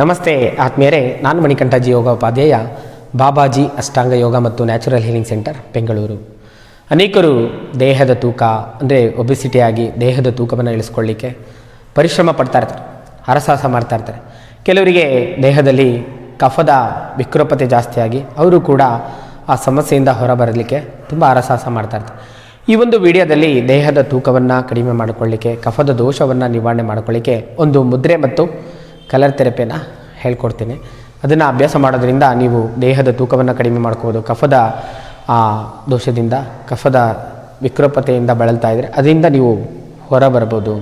ನಮಸ್ತೆ ಆತ್ಮೀಯರೇ, ನಾನು ಮಣಿಕಂಠಜಿ ಯೋಗೋಪಾಧ್ಯಾಯ, ಬಾಬಾಜಿ ಅಷ್ಟಾಂಗ ಯೋಗ ಮತ್ತು ನ್ಯಾಚುರಲ್ ಹೀಲಿಂಗ್ ಸೆಂಟರ್, ಬೆಂಗಳೂರು. ಅನೇಕರು ದೇಹದ ತೂಕ, ಅಂದರೆ ಒಬಿಸಿಟಿಯಾಗಿ ದೇಹದ ತೂಕವನ್ನು ಇಳಿಸ್ಕೊಳ್ಳಿಕ್ಕೆ ಪರಿಶ್ರಮ ಪಡ್ತಾ ಇರ್ತಾರೆ, ಹರಸಾಹಸ ಮಾಡ್ತಾ ಇರ್ತಾರೆ. ಕೆಲವರಿಗೆ ದೇಹದಲ್ಲಿ ಕಫದ ವಿಕೃಪತೆ ಜಾಸ್ತಿಯಾಗಿ ಅವರು ಕೂಡ ಆ ಸಮಸ್ಯೆಯಿಂದ ಹೊರಬರಲಿಕ್ಕೆ ತುಂಬ ಹರಸಾಹಸ ಮಾಡ್ತಾ ಇರ್ತಾರೆ. ಈ ಒಂದು ವಿಡಿಯೋದಲ್ಲಿ ದೇಹದ ತೂಕವನ್ನು ಕಡಿಮೆ ಮಾಡಿಕೊಳ್ಳಿಕ್ಕೆ, ಕಫದ ದೋಷವನ್ನು ನಿವಾರಣೆ ಮಾಡಿಕೊಳ್ಳಿಕ್ಕೆ ಒಂದು ಮುದ್ರೆ ಮತ್ತು ಕಲರ್ ಥೆರಪಿನ ಹೇಳ್ಕೊಡ್ತೀನಿ. ಅದನ್ನು ಅಭ್ಯಾಸ ಮಾಡೋದ್ರಿಂದ ನೀವು ದೇಹದ ತೂಕವನ್ನು ಕಡಿಮೆ ಮಾಡ್ಕೋಬೋದು. ಕಫದ ದೋಷದಿಂದ, ಕಫದ ವಿಕೃಪತೆಯಿಂದ ಬಳಲ್ತಾ ಇದ್ದರೆ ಅದರಿಂದ ನೀವು ಹೊರ ಬರ್ಬೋದು.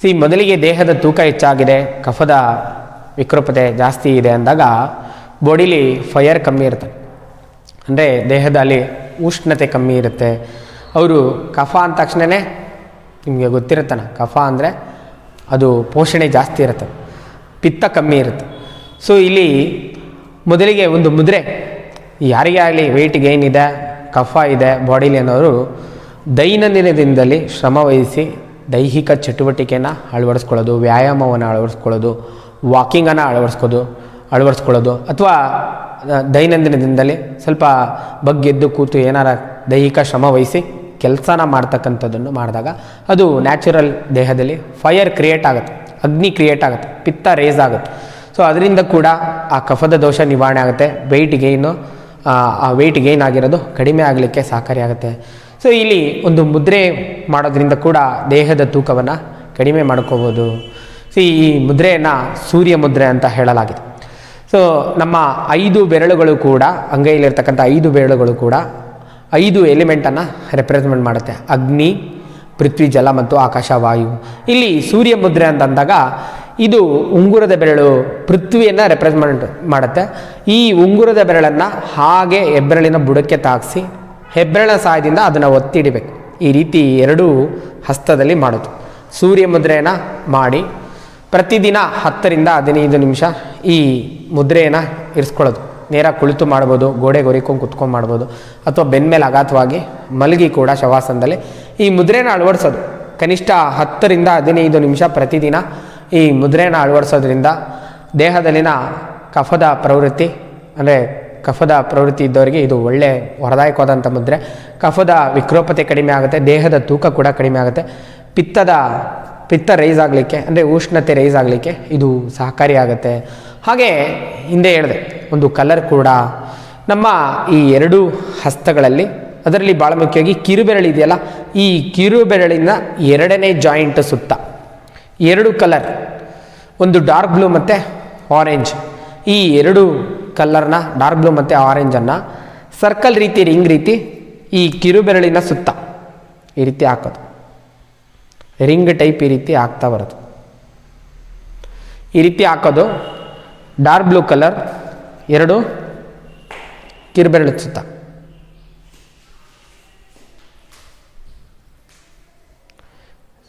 ಸಿ ಮೊದಲಿಗೆ ದೇಹದ ತೂಕ ಹೆಚ್ಚಾಗಿದೆ, ಕಫದ ವಿಕೃಪತೆ ಜಾಸ್ತಿ ಇದೆ ಅಂದಾಗ ಬಾಡಿಲಿ ಫೈರ್ ಕಮ್ಮಿ ಇರುತ್ತೆ. ಅಂದರೆ ದೇಹದಲ್ಲಿ ಉಷ್ಣತೆ ಕಮ್ಮಿ ಇರುತ್ತೆ. ಅವರು ಕಫ ಅಂದ ತಕ್ಷಣವೇ ನಿಮಗೆ ಗೊತ್ತಿರುತ್ತಾನೆ ಕಫ ಅಂದರೆ ಅದು ಪೋಷಣೆ ಜಾಸ್ತಿ ಇರುತ್ತೆ. ಪಿತ್ತ ಕಮ್ಮಿ ಇರುತ್ತೆ. ಸೊ ಇಲ್ಲಿ ಮೊದಲಿಗೆ ಒಂದು ಮುದ್ರೆ, ಯಾರಿಗೇ ಆಗಲಿ ವೆಯ್ಟ್ ಗೈನ್ ಇದೆ, ಕಫ ಇದೆ ಬಾಡಿಲಿ ಅನ್ನೋರು ದೈನಂದಿನದಿಂದಲೇ ಶ್ರಮ ವಹಿಸಿ ದೈಹಿಕ ಚಟುವಟಿಕೆನ ಅಳವಡಿಸ್ಕೊಳ್ಳೋದು, ವ್ಯಾಯಾಮವನ್ನು ಅಳವಡಿಸ್ಕೊಳ್ಳೋದು ವಾಕಿಂಗನ್ನು ಅಳವಡಿಸ್ಕೋದು ಅಳವಡಿಸ್ಕೊಳ್ಳೋದು, ಅಥವಾ ದೈನಂದಿನದಿಂದಲೇ ಸ್ವಲ್ಪ ಬಗ್ಗೆದ್ದು ಕೂತು ಏನಾರ ದೈಹಿಕ ಶ್ರಮ ವಹಿಸಿ ಕೆಲಸನ ಮಾಡ್ತಕ್ಕಂಥದ್ದನ್ನು ಮಾಡಿದಾಗ ಅದು ನ್ಯಾಚುರಲ್ ದೇಹದಲ್ಲಿ ಫೈರ್ ಕ್ರಿಯೇಟ್ ಆಗುತ್ತೆ. ಅಗ್ನಿ ಕ್ರಿಯೇಟ್ ಆಗುತ್ತೆ, ಪಿತ್ತ ರೇಸ್ ಆಗುತ್ತೆ. ಸೊ ಅದರಿಂದ ಕೂಡ ಆ ಕಫದ ದೋಷ ನಿವಾರಣೆ ಆಗುತ್ತೆ ವೆಯ್ಟ್ ಗೈನು ಆ ವೆಯ್ಟ್ ಗೈನ್ ಆಗಿರೋದು ಕಡಿಮೆ ಆಗಲಿಕ್ಕೆ ಸಹಕಾರಿಯಾಗುತ್ತೆ ಸೊ ಇಲ್ಲಿ ಒಂದು ಮುದ್ರೆ ಮಾಡೋದ್ರಿಂದ ಕೂಡ ದೇಹದ ತೂಕವನ್ನು ಕಡಿಮೆ ಮಾಡ್ಕೋಬೋದು. ಸೊ ಈ ಮುದ್ರೆಯನ್ನು ಸೂರ್ಯ ಮುದ್ರೆ ಅಂತ ಹೇಳಲಾಗಿದೆ. ಸೊ ನಮ್ಮ ಐದು ಬೆರಳುಗಳು ಕೂಡ ಅಂಗೈಲಿರ್ತಕ್ಕಂಥ ಐದು ಬೆರಳುಗಳು ಕೂಡ ಐದು ಎಲಿಮೆಂಟನ್ನು ರೆಪ್ರೆಸೆಂಟ್ ಮಾಡುತ್ತೆ. ಅಗ್ನಿ ಪೃಥ್ವಿ, ಜಲ ಮತ್ತು ಆಕಾಶ, ವಾಯು. ಇಲ್ಲಿ ಸೂರ್ಯ ಮುದ್ರೆ ಅಂತ ಅಂದಾಗ ಇದು ಉಂಗುರದ ಬೆರಳು ಪೃಥ್ವಿಯನ್ನು ರೆಪ್ರೆಸೆಂಟ್ ಮಾಡುತ್ತೆ. ಈ ಉಂಗುರದ ಬೆರಳನ್ನು ಹಾಗೆ ಹೆಬ್ಬೆರಳಿನ ಬುಡಕ್ಕೆ ತಾಗಿಸಿ ಹೆಬ್ಬೆರಳ ಸಹಾಯದಿಂದ ಅದನ್ನು ಒತ್ತಿಡಿಬೇಕು. ಈ ರೀತಿ ಎರಡೂ ಹಸ್ತದಲ್ಲಿ ಮಾಡೋದು. ಸೂರ್ಯ ಮುದ್ರೆಯನ್ನು ಮಾಡಿ ಪ್ರತಿದಿನ ಹತ್ತರಿಂದ ಹದಿನೈದು ನಿಮಿಷ ಈ ಮುದ್ರೆಯನ್ನು ಇರಿಸ್ಕೊಳ್ಳೋದು. ನೇರ ಕುಳಿತು ಮಾಡ್ಬೋದು, ಗೋಡೆ ಗೊರಿಕೊಂಡು ಕುತ್ಕೊಂಡು ಮಾಡ್ಬೋದು, ಅಥವಾ ಬೆನ್ಮೇಲೆ ಅಗಾಧವಾಗಿ ಮಲಗಿ ಕೂಡ ಶವಾಸನದಲ್ಲಿ ಈ ಮುದ್ರೆನ ಅಳವಡಿಸೋದು. ಕನಿಷ್ಠ ಹತ್ತರಿಂದ ಹದಿನೈದು ನಿಮಿಷ ಪ್ರತಿದಿನ ಈ ಮುದ್ರೆನ ಅಳವಡಿಸೋದ್ರಿಂದ ದೇಹದಲ್ಲಿನ ಕಫದ ಪ್ರವೃತ್ತಿ, ಅಂದರೆ ಕಫದ ಪ್ರವೃತ್ತಿ ಇದ್ದವರಿಗೆ ಇದು ಒಳ್ಳೆ ವರದಾಯಕವಾದಂಥ ಮುದ್ರೆ. ಕಫದ ವಿಕ್ರೋಪತೆ ಕಡಿಮೆ ಆಗುತ್ತೆ, ದೇಹದ ತೂಕ ಕೂಡ ಕಡಿಮೆ ಆಗುತ್ತೆ. ಪಿತ್ತದ, ಪಿತ್ತ ರೈಸ್ ಆಗಲಿಕ್ಕೆ, ಅಂದರೆ ಉಷ್ಣತೆ ರೈಸ್ ಆಗಲಿಕ್ಕೆ ಇದು ಸಹಕಾರಿಯಾಗುತ್ತೆ ಹಾಗೆ ಹಿಂದೆ ಹೇಳಿದೆ, ಒಂದು ಕಲರ್ ಕೂಡ ನಮ್ಮ ಈ ಎರಡು ಹಸ್ತಗಳಲ್ಲಿ ಅದರಲ್ಲಿ ಭಾಳ ಮುಖ್ಯವಾಗಿ ಕಿರುಬೆರಳು ಇದೆಯಲ್ಲ? ಈ ಕಿರುಬೆರಳಿನ ಎರಡನೇ ಜಾಯಿಂಟ್ ಸುತ್ತ. ಎರಡು ಕಲರ್ ಒಂದು ಡಾರ್ಕ್ ಬ್ಲೂ ಮತ್ತು ಆರೆಂಜ್ ಈ ಎರಡು ಕಲರ್ನ ಡಾರ್ಕ್ ಬ್ಲೂ ಮತ್ತು ಆರೆಂಜನ್ನು ಸರ್ಕಲ್ ರೀತಿ ರಿಂಗ್ ರೀತಿ ಈ ಕಿರುಬೆರಳಿನ ಸುತ್ತ ಈ ರೀತಿ ಹಾಕೋದು. ರಿಂಗ್ ಟೈಪ್ ಈ ರೀತಿ ಹಾಕ್ತಾ ಬರೋದು. ಈ ರೀತಿ ಹಾಕೋದು. ಡಾರ್ಕ್ ಬ್ಲೂ ಕಲರ್ ಎರಡು ಕಿರುಬೆರಳು ಸುತ್ತ.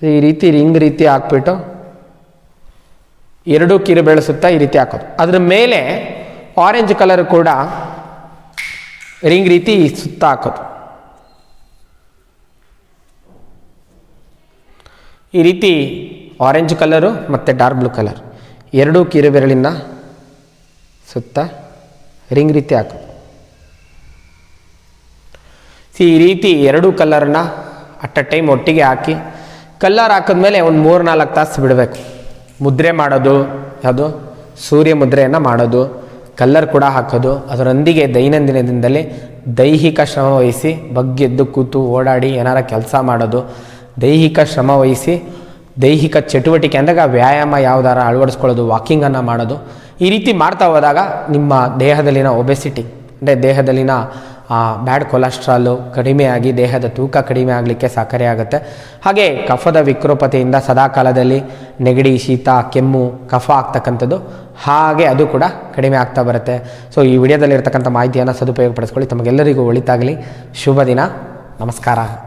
ಈ ರೀತಿ ರಿಂಗ್ ರೀತಿ ಹಾಕ್ಬಿಟ್ಟು ಎರಡೂ ಕಿರು ಬೆಳೆಸುತ್ತಾ ಈ ರೀತಿ ಹಾಕೋದು. ಅದ್ರ ಮೇಲೆ ಆರೆಂಜ್ ಕಲರ್ ಕೂಡ ರಿಂಗ್ ರೀತಿ ಸುತ್ತ ಹಾಕೋದು. ಈ ರೀತಿ ಆರೆಂಜ್ ಕಲರು ಮತ್ತು ಡಾರ್ಕ್ ಬ್ಲೂ ಕಲರ್ ಎರಡೂ ಕಿರುಬೆರಳಿನ ಸುತ್ತ ರಿಂಗ್ ರೀತಿ ಹಾಕೋದು. ಈ ರೀತಿ ಎರಡೂ ಕಲರ್ನ ಅಟ್ ಅ ಟೈಮ್ ಒಟ್ಟಿಗೆ ಹಾಕಿ ಕಲ್ಲರ್ ಹಾಕಿದ್ಮೇಲೆ ಒಂದು ಮೂರು ನಾಲ್ಕು ತಾಸು ಬಿಡಬೇಕು. ಮುದ್ರೆ ಮಾಡೋದು, ಯಾವುದು? ಸೂರ್ಯ ಮುದ್ರೆಯನ್ನು ಮಾಡೋದು, ಕಲ್ಲರ್ ಕೂಡ ಹಾಕೋದು, ಅದರೊಂದಿಗೆ ದಿನದಲ್ಲಿ ದೈಹಿಕ ಶ್ರಮ ವಹಿಸಿ, ಬಗ್ಗೆದ್ದು ಕೂತು ಓಡಾಡಿ ಏನಾರ ಕೆಲಸ ಮಾಡೋದು, ದೈಹಿಕ ಶ್ರಮ ವಹಿಸಿ, ದೈಹಿಕ ಚಟುವಟಿಕೆ ಅಂದಾಗ ವ್ಯಾಯಾಮ ಯಾವ್ದಾರ ಅಳವಡಿಸ್ಕೊಳ್ಳೋದು, ವಾಕಿಂಗನ್ನು ಮಾಡೋದು, ಈ ರೀತಿ ಮಾಡ್ತಾ ಹೋದಾಗ ನಿಮ್ಮ ದೇಹದಲ್ಲಿನ ಒಬೆಸಿಟಿ ಅಂದರೆ ದೇಹದಲ್ಲಿನ ಬ್ಯಾಡ್ ಕೊಲೆಸ್ಟ್ರಾಲು ಆಗಿ ದೇಹದ ತೂಕ ಕಡಿಮೆ ಆಗಲಿಕ್ಕೆ ಸಹಕಾರಿ ಆಗುತ್ತೆ. ಹಾಗೆ ಕಫದ ವಿಕೃಪತೆಯಿಂದ ಸದಾಕಾಲದಲ್ಲಿ ನೆಗಡಿ, ಶೀತ, ಕೆಮ್ಮು, ಕಫ ಆಗ್ತಕ್ಕಂಥದ್ದು, ಹಾಗೆ ಅದು ಕೂಡ ಕಡಿಮೆ ಆಗ್ತಾ ಬರುತ್ತೆ. ಸೊ ಈ ವಿಡಿಯೋದಲ್ಲಿರ್ತಕ್ಕಂಥ ಮಾಹಿತಿಯನ್ನು ಸದುಪಯೋಗಪಡಿಸ್ಕೊಳ್ಳಿ. ತಮಗೆಲ್ಲರಿಗೂ ಒಳಿತಾಗಲಿ. ಶುಭ ದಿನ. ನಮಸ್ಕಾರ.